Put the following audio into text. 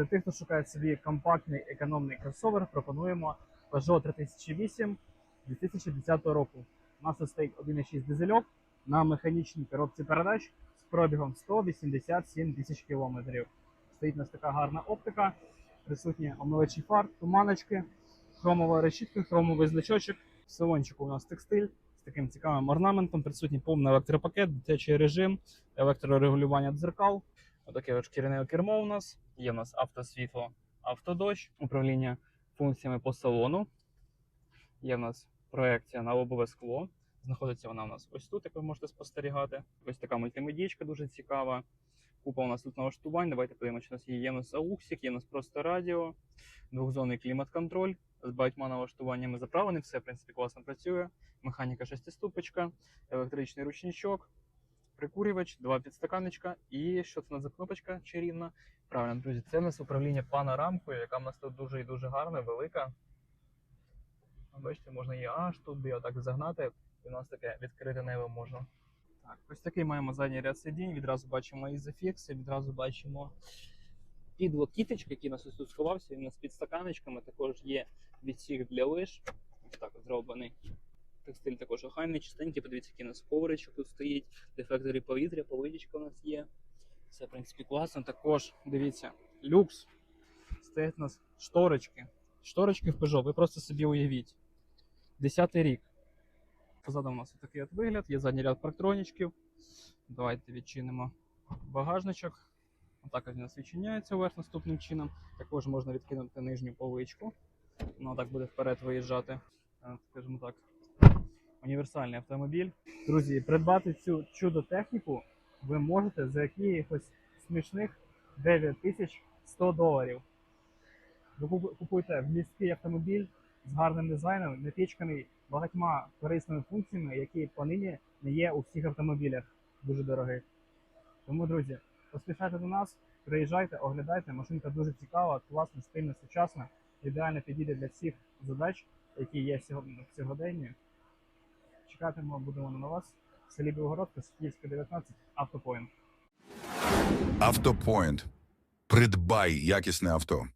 Для тих, хто шукає собі компактний економний кросовер, пропонуємо Peugeot 3008 2010 року. У нас тут стоїть 1,6 дизельок на механічній коробці передач з пробігом 187 тисяч кілометрів. Стоїть у нас така гарна оптика, присутні омивачі фар, туманочки, хромова решітка, хромовий значочок. В салончику у нас текстиль з таким цікавим орнаментом, присутній повний електропакет, дитячий режим, електрорегулювання дзеркал. Отаке от шкіряне кермо у нас. Є у нас автосвітло, автодощ, управління функціями по салону. Є в нас проекція на лобове скло. Знаходиться вона у нас ось тут, як ви можете спостерігати. Ось така мультимедійка дуже цікава. Купа у нас тут налаштувань. Давайте подивимося, що у нас є. Є у нас ауксік, є у нас просто радіо, двохзонний клімат-контроль з багатьма налаштуваннями заправлений. Все, в принципі, класно працює. Механіка шестиступочка, електричний ручничок, прикурювач, два підстаканничка. І що це за кнопочка чарівна? Правильно, друзі, це у нас управління панорамкою, яка в нас тут дуже і дуже гарна, велика. Бачите, можна її аж туди отак загнати, і у нас таке відкрите небо можна. Так, ось такий маємо задній ряд сидінь. Відразу бачимо ізофікси, відразу бачимо підлокіточки, який у нас тут сховався. Він у нас під стаканечками також є відсік для лиш. Ось так зроблений. Текстиль також охайний, чистенький. Подивіться, який у нас ковричок тут стоїть, дефекторі повітря, повидічка у нас є. Все, в принципі, класно. Також дивіться, люкс. Стоять у нас шторочки. Шторочки в Peugeot, ви просто собі уявіть. Десятий рік. Позаду у нас такий от вигляд, є задній ряд парктронічків. Давайте відчинимо багажничок. Отак він у нас відчиняється вверх наступним чином. Також можна відкинути нижню поличку. Воно так буде вперед виїжджати. Е, Скажімо так. Універсальний автомобіль. Друзі, придбати цю чудо техніку ви можете за якихось смішних 9100 доларів. Ви купу- купуєте міський автомобіль з гарним дизайном, напічканий багатьма корисними функціями, які понині не є у всіх автомобілях дуже дорогих. Тому, друзі, поспішайте до нас, приїжджайте, оглядайте. Машинка дуже цікава, класна, стильна, сучасна, ідеально підійде для всіх задач, які є в сьогоденні. Чекатимемо, будемо на вас в селі Білогородка, Сокільська, 19, автопоінт. Автопоінт. Придбай якісне авто.